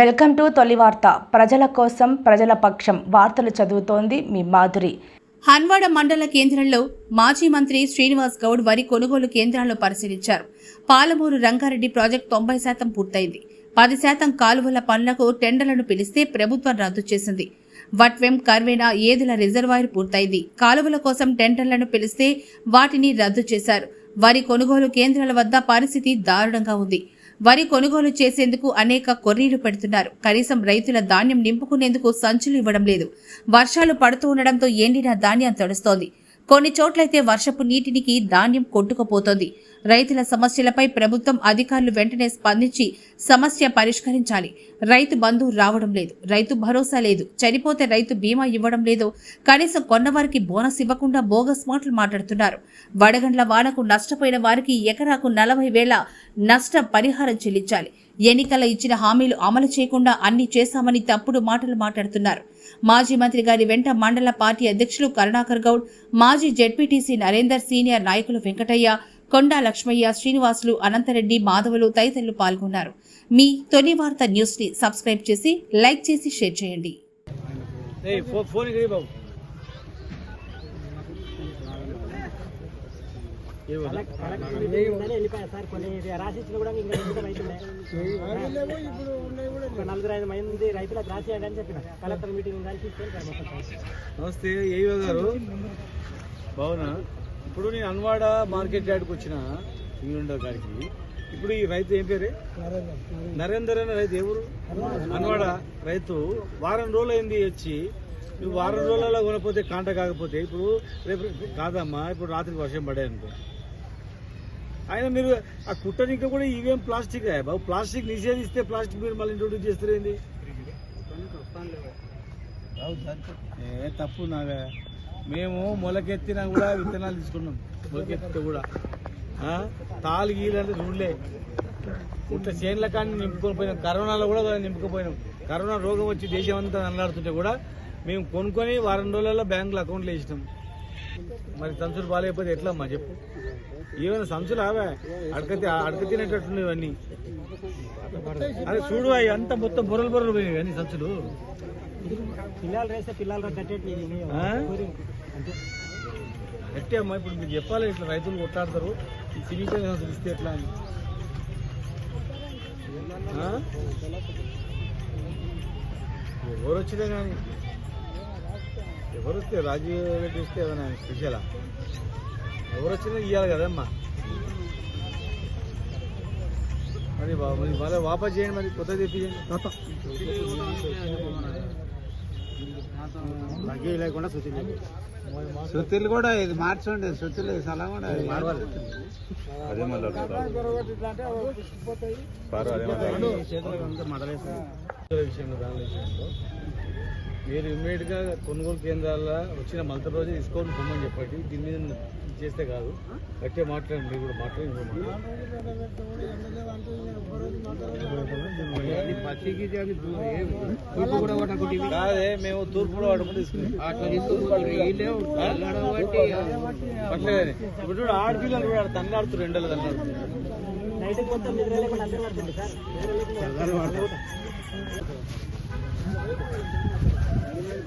Welcome to తొలి వార్త. ప్రజల కోసం ప్రజల పక్షం వార్తలు చదువుతోంది మీ మాధురి. హన్వాడ మండల కేంద్రంలో మాజీ మంత్రి శ్రీనివాస్ గౌడ్ వరి కొనుగోలు కేంద్రాలను పరిశీలించారు. పాలమూరు రంగారెడ్డి ప్రాజెక్టు తొంభై శాతం పూర్తయింది. పది శాతం కాలువల పనులకు టెండర్లను పిలిస్తే ప్రభుత్వం రద్దు చేసింది. వట్వెం కర్వేనా ఏదుల రిజర్వాయర్ పూర్తయింది. కాలువల కోసం టెండర్లను పిలిస్తే వాటిని రద్దు చేశారు. వరి కొనుగోలు కేంద్రాల వద్ద పరిస్థితి దారుణంగా ఉంది. వరి కొనుగోలు చేసేందుకు అనేక కొర్రీలు పెడుతున్నారు. కనీసం రైతుల ధాన్యం నింపుకునేందుకు సంచులు ఇవ్వడం లేదు. వర్షాలు పడుతూ ఉండడంతో ఎండిన ధాన్యం తడుస్తోంది. కొన్ని చోట్లయితే వర్షపు నీటినికి ధాన్యం కొట్టుకుపోతోంది. రైతుల సమస్యలపై ప్రభుత్వం అధికారులు వెంటనే స్పందించి సమస్య పరిష్కరించాలి. రైతు బంధు రావడం లేదు. రైతు భరోసా లేదు. చనిపోతే రైతు బీమా ఇవ్వడం లేదు. కనీసం కొన్నవారికి బోనస్ ఇవ్వకుండా బోగస్ మాటలు మాట్లాడుతున్నారు. వడగండ్ల వానకు నష్టపోయిన వారికి ఎకరాకు నలభై వేల నష్ట పరిహారం చెల్లించాలి. ఎన్నికల ఇచ్చిన హామీలు అమలు చేయకుండా అన్ని చేశామని తప్పుడు మాటలు మాట్లాడుతున్నారు. మాజీ మంత్రి గారి వెంట మండల పార్టీ అధ్యక్షులు కరుణాకర్ గౌడ్ మాజీ జెడ్పీటీసీ నరేందర్ సీనియర్ నాయకులు వెంకటయ్య కొండా లక్ష్మయ్య శ్రీనివాసులు అనంతరెడ్డి మాధవులు తదితరులు పాల్గొన్నారు. మీ తొలి వార్త న్యూస్ని సబ్స్క్రైబ్ చేసి లైక్ చేసి షేర్ చేయండి ఏయ్ ఫో ఫోన్ ఇక్కడ బాబు సార్ కొన్ని రాసిచ్చిన కూడా ఇంకా ఇంకా రైతులే ఒక నలుగురు ఐదు మంది రైతులకు అని చెప్పిన కలెక్టర్ మీటింగ్ కలిసి నమస్తే ఏయో గారు. బావునా? ఇప్పుడు నేను అన్వాడ మార్కెట్ యార్డ్కి వచ్చిన ఇంగ్లండ్ గారికి. ఇప్పుడు ఈ రైతు ఏం పేరే? నరేందర్ అనే రైతు ఎవరు అన్వాడ రైతు. వారం రోజులు అయింది వచ్చి. నువ్వు వారం రోజులలో కొనకపోతే కాంట కాకపోతే ఇప్పుడు రేపు కాదమ్మా ఇప్పుడు రాత్రికి వర్షం పడే అనుకో. ఆయన మీరు ఆ కుట్టనికి కూడా ఇవేం ప్లాస్టిక్ బాబు ప్లాస్టిక్ నిషేధిస్తే ప్లాస్టిక్ మీరు మళ్ళీ ఇంట్రొడ్యూస్ చేస్తారేంది ఏ తప్పు నాగా? మేము మొలకెత్తినా కూడా విత్తనాలు తీసుకున్నాం. మొలకెత్తితే కూడా. తాలు గీలంటే చూడలే. ఇట్లా చేనుల కానీ నింపుకొని పోయినాం కరోనాలో కూడా నింపుకుపోయినాం కరోనా రోగం వచ్చి దేశం అంతా నల్లాడుతుంటే కూడా మేము కొనుక్కొని వారం రోజులలో బ్యాంకులో అకౌంట్లో వేసినాం. మరి సంచులు బాగాలేకపోతే ఎట్లా అమ్మా చెప్పు? ఏమైనా సంచులు ఆవే? అడక అడక తినేటట్టు ఇవన్నీ. అదే చూడు అవి అంతా మొత్తం బొర్రలు బొర్రలు పోయినాయి అన్ని సంచులు. పిల్లలు వేస్తే పిల్లలు? గట్టి అమ్మా ఇప్పుడు మీరు చెప్పాలి ఇట్లా రైతులు కొట్లాడతారు. ఈ సివిల్ సంస్థలు ఇస్తే ఎట్లా అని? ఎవరు వచ్చినా కానీ. ఎవరు వస్తే రాజీవ్ రెడ్డి వస్తే ఏమైనా స్పెషలా ఎవరు వచ్చినా ఇవ్వాలి కదమ్మా. మరి బా- మరి మళ్ళీ వాపస్ చేయండి మరి కొత్త తెప్పించండి. లేకుండా సూచన సుత్తులు కూడా ఇది మార్చండి సుత్తులు సలా కూడా విషయంలో దాని విషయంలో మీరు ఇమ్మీడియట్గా కొనుగోలు కేంద్రాల వచ్చిన మలత రోజు తీసుకొని పొమ్మని చెప్పండి. దీని మీద చేస్తే కాదు. గట్టిగా మాట్లాడండి. మీరు కూడా మాట్లాడండి. కాదే మేము తూర్పులో పడుకుని తీసుకున్నాం పట్టలేదని ఇప్పుడు చూడు ఆడపిల్లలు కూడా తన్నాడుతున్నారు ఎండలు తన్నాడుతున్నారు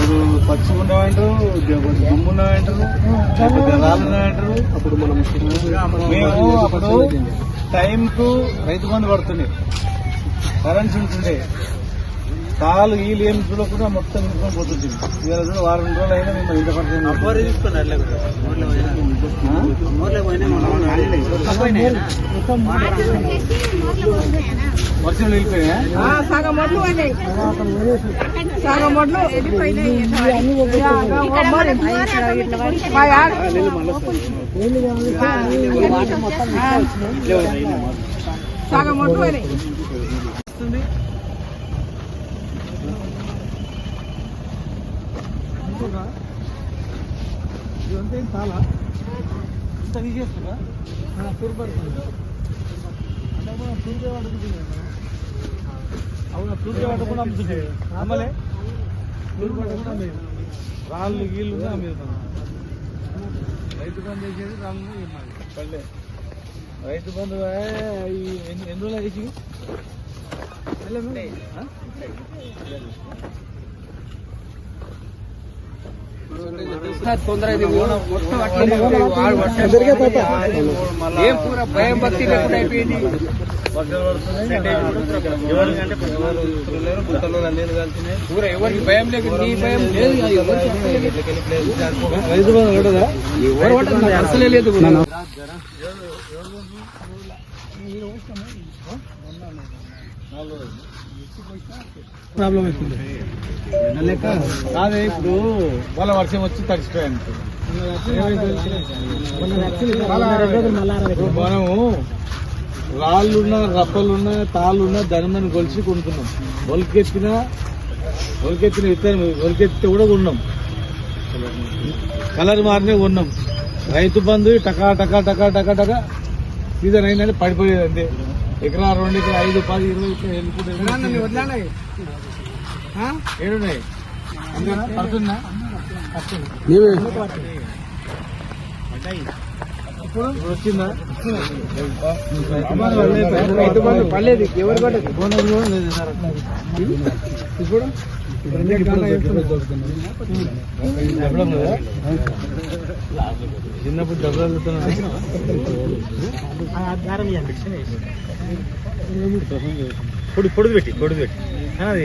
ఇప్పుడు పచ్చి ఉండమంటారు దుమ్ము ఉండమంటారు లేకపోతే రాళ్ళు ఉండమంటారు అప్పుడు మనం మేము అప్పుడు టైంకు రైతు బంధు పడుతుండే కరెన్సీ ఉంటుండే. తాళ్ళు వీళ్ళు ఏం చూడకుండా మొత్తం నింపుకొని పోతుంది. ఇవాళ చూడ వారం రోజులు అయినా మేము ఇంత వర్షం వెళ్ళిపోయా సగం ఒడ్లు మా యాడ సగం ఒడ్లు పోయినాయి వస్తుంది అమ్ముతున్నా ఏం చాలా ఇంత తీసేస్తున్నా తూర్పడుతుంది అంటే మనం తూర్పే పడుతుంది అవునా తూర్పే పడకుండా అమ్ముతుంది అమ్మలే? తూర్పు పడకుండా అమ్మేది రాళ్ళు గీళ్ళు అమ్మేది రైతు బంధు చేసేది రాళ్ళు ఇవ్వాలి పల్లె. రైతు బంధు ఎన్ని రోజులు వేసి ఏం పూర భయం భక్తి లేకుండా అయిపోయింది. పూర ఎవరికి భయం లేదు నీ భయం లేదు అసలే లేదు. రైతు బంధు కట్టదా ఎవరు పట్టదు అసలే లేదు ప్రాబ్లం అవుతుంది. కాదే ఇప్పుడు వాళ్ళ వర్షం వచ్చి తడిచిపోయాను మనము రాళ్ళున్నా రప్పలున్నా తాళ్ళున్నా ధనమని కొలిసి కొనుక్కున్నాం. ఒలికెత్తిన ఒలికెత్తిన విత్తనం ఒలికెత్తితే కూడా కొన్నాం. కలర్ మారినే కొన్నాం. రైతు బంధు టకా టకా టకా టకా టకా సీజన్ అయిందంటే పడిపోయేది అంతే. ఎకరా రెండు ఎకరా ఐదు పది ఇరవై ఇట్లా వెళ్ళిపోతే ఏడున్నాయి? పడుతుందా? ఇప్పుడు? వచ్చిందా? పర్లేదు ఎవరు పడ్డది? ఇప్పుడు? చిన్నప్పుడు డబ్బులు అడుగుతున్నాను పొడి పొడుగు పెట్టి పొడుగు పెట్టి అది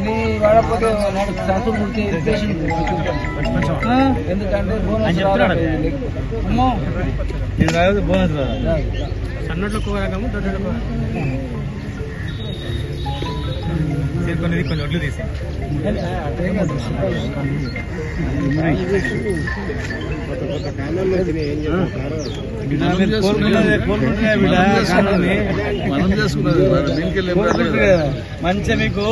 ఎవడన్నా ఈ వాడినా అది జిందగిలా ఎందుకంటే ఇది రాదు బోనస్ రాదా సన్నట్లు ఒక రకము దొడ్డలకు కొన్ని కొన్ని ఒడ్లు తీసి మంచిగా మీకు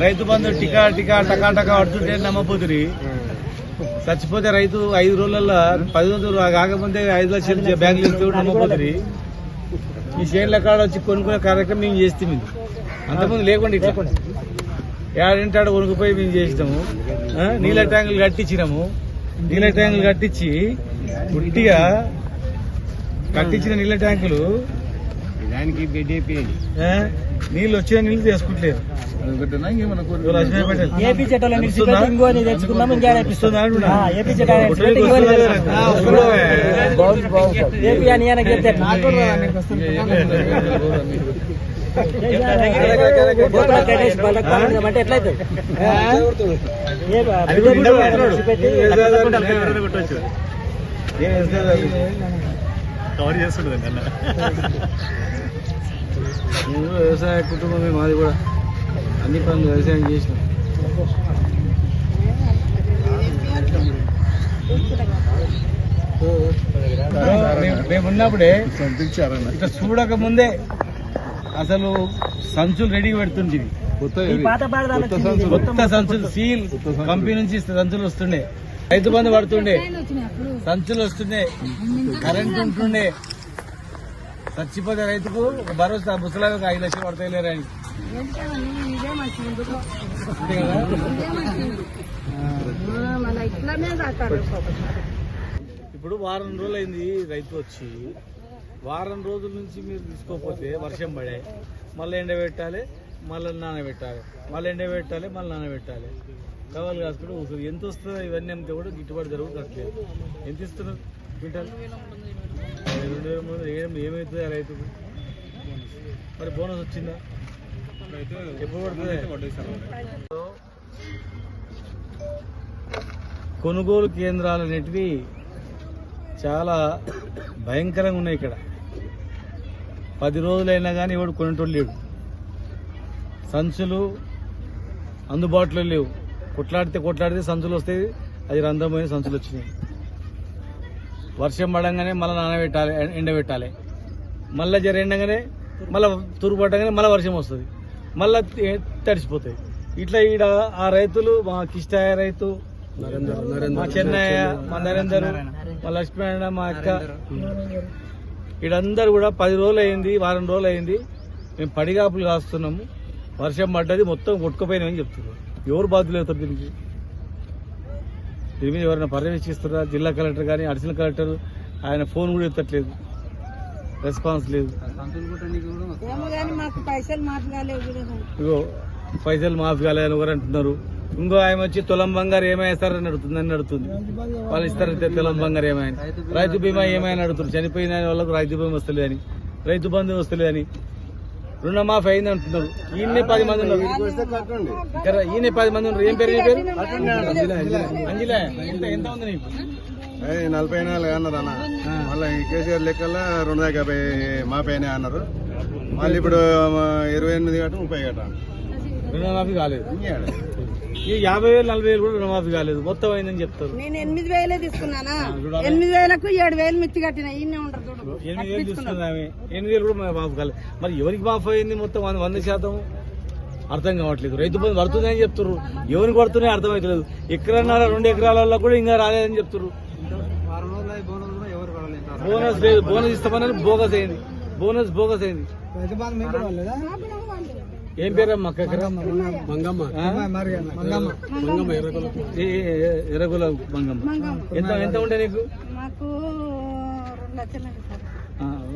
రైతు బంధు టికా టికా టకా టకా అడుతుంటే నమ్మపోతుంది చచ్చిపోతే రైతు ఐదు రోజులలో పది రోజులు కాకపోతే ఐదు లక్షలు బ్యాంకులు ఇస్తే నమ్మపోతుంది మీ షేర్ల కాడ వచ్చి కొనుక్కునే కార్యక్రమం మేము చేస్తే మీకు. అంతకుముందు లేకుండా ఇట్లా ఏడింటాడు కొనుక్కుపోయి మేము చేసినాము ఆ, నీళ్ళ ట్యాంకులు కట్టించినాము నీళ్ళ ట్యాంకులు కట్టించి పుట్టిగా కట్టించిన నీళ్ళ ట్యాంకులు దానికి అయిపోయింది నీళ్ళు వచ్చిన నీళ్ళు తీసుకుంటలేదు. ఏపీ అని చెప్తే అంటే ఎట్లయితే అది వ్యవసాయ కుటుంబమే మాది కూడా అన్ని పనులు వ్యవసాయం చేసినాం మేమున్నప్పుడే ఇట్లా చూడక ముందే అసలు సంచులు రెడీ పెడుతుంటివి ఈ పాత భారతాలకు కొత్త సంచులు. సీల్ కంపెనీ నుంచి సంచులు వస్తుండే. రైతు బంధు పడుతుండే. సంచులు వస్తుండే. కరెంట్ ఉంటుండే. చచ్చిపోతే రైతుకు ఒక భరోసా ముసలాగా ఒక ఐదు లక్షలు పడతాయి లేరా అని. అంతే కదా? ఇప్పుడు వారం రోజులు అయింది రైతు వచ్చి. వారం రోజుల నుంచి మీరు తీసుకోకపోతే వర్షం పడే మళ్ళీ ఎండబెట్టాలి మళ్ళీ నానబెట్టాలి మళ్ళీ ఎండబెట్టాలి మళ్ళీ నానబెట్టాలి కవలు కాసుకుంటే కూర్చొని ఎంత వస్తుందో ఇవన్నీ అమ్మితే కూడా గిట్టుబాటు జరుగుతుంది ఎంత ఇస్తున్నారు క్వింటాల్? రెండు వేల మూడు ఏం ఏమవుతుంది ఆ రైతుకు మరి బోనస్ వచ్చిందా? ఎప్పుడు పడుతుంది? కొనుగోలు కేంద్రాలు అనేటివి చాలా భయంకరంగా ఉన్నాయి ఇక్కడ. పది రోజులైనా కానీ ఎవడు కొనేటోళ్ళు లేడు. సంచులు అందుబాటులో లేవు. కొట్లాడితే కొట్లాడితే సంచులు వస్తాయి. అది రంధ్రమైన సంచులు వచ్చినాయి. వర్షం పడంగానే మళ్ళీ నానబెట్టాలి ఎండబెట్టాలి. మళ్ళీ జర ఎండగానే మళ్ళీ తురుపు పట్టగానే మళ్ళీ వర్షం వస్తుంది. మళ్ళీ తడిసిపోతాయి. ఇట్లా ఈడ ఆ రైతులు మా కిష్టాయ రైతు మా చెన్నయ్య మా నరేందర్ మా లక్ష్మణ మా అక్క ఈడందరూ కూడా పది రోజులు అయింది వారం రోజులు అయింది మేము పడిగాపులు కాస్తున్నాము. వర్షం పడ్డది మొత్తం కొట్టుకుపోయినామని చెప్తున్నారు. ఎవరు బాధ్యులు అవుతారు దీనికి? దీని మీద ఎవరైనా పర్యవేక్షిస్తారా జిల్లా కలెక్టర్ కానీ అడిషనల్ కలెక్టర్ ఆయన ఫోన్ కూడా ఎత్తట్లేదు. రెస్పాన్స్ లేదు. ఇగో పైసలు మాఫీ కాలేదని ఎవరు అంటున్నారు? ఇంకో ఆయన వచ్చి తులం బంగారు ఏమైస్తారని అడుగుతుందని అడుగుతుంది వాళ్ళు ఇస్తారంటే తులం బంగారు ఏమైనా రైతు బీమా ఏమైనా అడుగుతున్నారు చనిపోయిన వాళ్ళకు రైతు బీమా వస్తలేదని రైతు బంధు వస్తలేదని రుణమాఫీ అయింది అంటున్నారు. ఈయన్నే పది మంది ఉన్నారు. ఈయన పది మంది ఉన్నారు. ఏం పేరు నీ పేరు? అంజలే ఎంత ఉంది నీకు? నలభై నాలుగు అన్నారు అన్న. మళ్ళీ కేసీఆర్ లెక్కల్లో రెండు యాభై మాపైనా అన్నారు. మళ్ళీ ఇప్పుడు ఇరవై ఎనిమిది గంట ముప్పై గంట రుణమాఫీ కాలేదు. యాభై వేలు నలభై వేలు కూడా రుణమాఫీ కాలేదు. మొత్తం అయిందని చెప్తారు. నేను ఎనిమిది వేలే తీసుకున్నానా? ఎనిమిది వేలకు ఏడు వేలు మిత్తి కట్టిన ఈయనే ఎనిమిది వేలు తీసుకున్నామే ఎనిమిది వేలు కూడా మాఫ్ కాలేదు. మరి ఎవరికి మాఫ్ అయింది మొత్తం వంద వంద శాతం? అర్థం కావట్లేదు. రైతు బంధు పడుతుందని చెప్తున్నారు ఎవరికి పడుతున్నాయి అర్థం అవుతలేదు ఎకరన్నర రెండు ఎకరాలలో కూడా ఇంకా రాలేదని చెప్తున్నారు బోనస్ లేదు. బోనస్ ఇస్తామని బోగస్ అయింది. బోనస్ బోగస్ అయింది. ఏం పేరమ్మా? ఏ- ఎర్రగుల మంగమ్మ. ఎంత ఎంత ఉండే నీకు?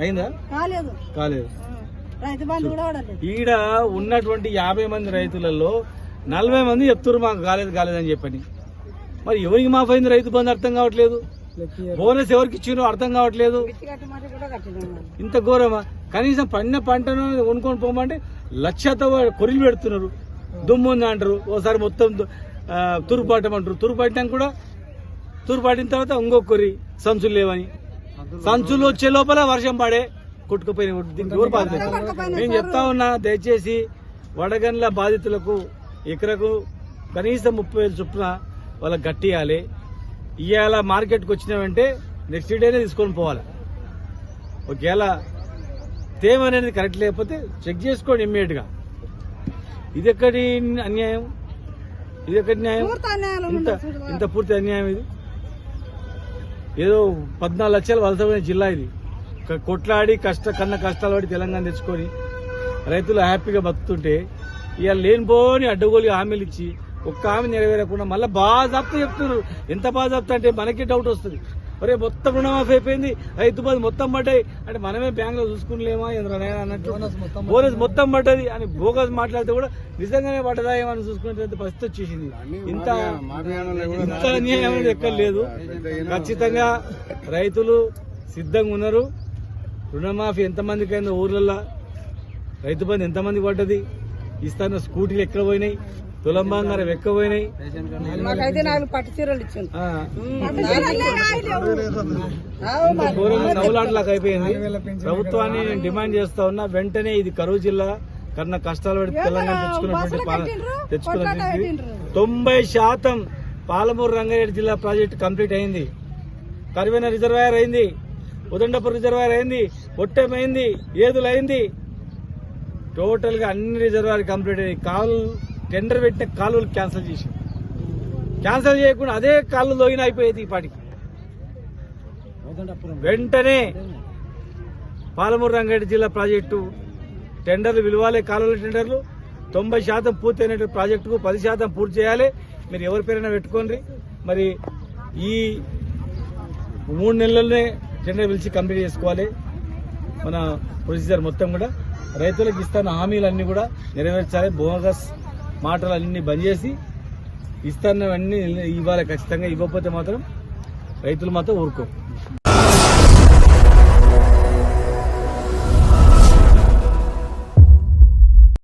అయిందా? కాలేదు. కాలేదు. ఆ, రైతు బంధు కూడా పడలేదు ఈడ ఉన్నటువంటి యాభై మంది రైతులలో నలభై మంది చెప్తున్నారు మాకు కాలేదు కాలేదని చెప్పని. మరి ఎవరికి మాఫ్ అయింది రైతు బంధు అర్థం కావట్లేదు? బోనస్ ఎవరికి ఇచ్చినో అర్థం కావట్లేదు. ఇంత ఘోరమా? కనీసం పండిన పంటను కొనుక్కొని పోమంటే లక్షతో కొరిలు పెడుతున్నారు. దుమ్ము ఉంది అంటారు. ఓసారి మొత్తం దు- ఆ, తూర్పు పట్టమంటారు తూర్పు పట్టినాక కూడా తూర్పు పట్టిన తర్వాత ఇంకో కొరి సంచులు లేవని. సంచులు వచ్చే లోపల వర్షం పడే కొట్టుకుపోయిన దీనికి ఎవరు నేను చెప్తా ఉన్నా దయచేసి వడగండ్ల బాధితులకు ఎకరకు కనీసం ముప్పై వేలు చొప్పున వాళ్ళకి గట్టియాలి ఇవాళ మార్కెట్కి వచ్చినామంటే నెక్స్ట్ డేనే తీసుకొని పోవాలి. ఒకవేళ తేమ అనేది కరెక్ట్ లేకపోతే చెక్ చేసుకోండి ఇమ్మీడియట్గా ఇది ఎక్కడి అన్యాయం ఇది ఎక్కడి న్యాయం ఇంత. ఇంత పూర్తి అన్యాయం ఇది? ఏదో పద్నాలుగు లక్షల వలసమైన జిల్లా ఇది. కొట్లాడి కష్ట కన్న కష్టాలు పడి తెలంగాణ తెచ్చుకొని రైతులు హ్యాపీగా బతుకుతుంటే ఇవాళ లేనిపోని అడ్డగోలు హామీలు ఇచ్చి ఒక్క హామీ నెరవేరకుండా మళ్ళీ బాగా చెప్తా చెప్తున్నారు. ఎంత బాగా చెప్తా అంటే మనకే డౌట్ వస్తుంది. ఒరే మొత్తం రుణమాఫీ అయిపోయింది. రైతు బంధు మొత్తం పడ్డాయి. అంటే మనమే బ్యాంక్లో చూసుకునిలేమా? ఎందుకనైనా అన్నట్టు. బోనస్ మొత్తం పడ్డది. అని బోగస్ మాట్లాడితే కూడా నిజంగానే పడ్డదా ఏమని చూసుకునే పరిస్థితి వచ్చేసింది. ఇంత ఇంత అన్యాయం అనేది ఎక్కడ లేదు ఖచ్చితంగా రైతులు సిద్ధంగా ఉన్నారు. రుణమాఫీ ఎంతమందికి అయిందో ఊర్లలో రైతు బంధు ఎంతమందికి పడ్డది? ఇస్తాన స్కూటీలు ఎక్కడ పోయినాయి? తులం బంగారం పోయినాయి. మాకైతే నాలుగు పట్టు చీరలు ఇచ్చింది అయిపోయింది. ప్రభుత్వాన్ని నేను డిమాండ్ చేస్తా ఉన్నా వెంటనే ఇది కరువు జిల్లా కన్నా కష్టాలు పడి తెలంగాణ తెచ్చుకున్నటువంటి పాల- తెచ్చుకున్నటువంటి తొంభై శాతం పాలమూరు రంగారెడ్డి జిల్లా ప్రాజెక్టు కంప్లీట్ అయింది. కరివెన రిజర్వాయర్ అయింది. ఉదండపూర్ రిజర్వాయర్ అయింది. ఒట్టెం అయింది ఏదులు అయింది టోటల్గా అన్ని రిజర్వాయర్ కంప్లీట్ అయ్యి కాలు టెండర్ పెట్టిన కాలువలు క్యాన్సిల్ చేసి క్యాన్సిల్ చేయకుండా అదే కాళ్ళు లోగిన అయిపోయేది ఈ పాటికి. వెంటనే పాలమూరు రంగారెడ్డి జిల్లా ప్రాజెక్టు టెండర్లు విలువాలే కాలువల టెండర్లు. తొంభై శాతం పూర్తి అయిన ప్రాజెక్టుకు పది శాతం పూర్తి చేయాలి. మీరు ఎవరి పేరైనా పెట్టుకోండి. మరి ఈ మూడు నెలల్లోనే టెండర్ పిలిచి కంప్లీట్ చేసుకోవాలి. మన ప్రొసీజర్ మొత్తం కూడా. రైతులకు ఇస్తున్న హామీలన్నీ కూడా నెరవేర్చాలి. బోగస్ మాటలు అన్ని బంద్ చేసి ఇస్తున్నవన్నీ ఇవ్వాలి ఖచ్చితంగా. ఇవ్వకపోతే మాత్రం రైతులు మాత్రం ఊరుకో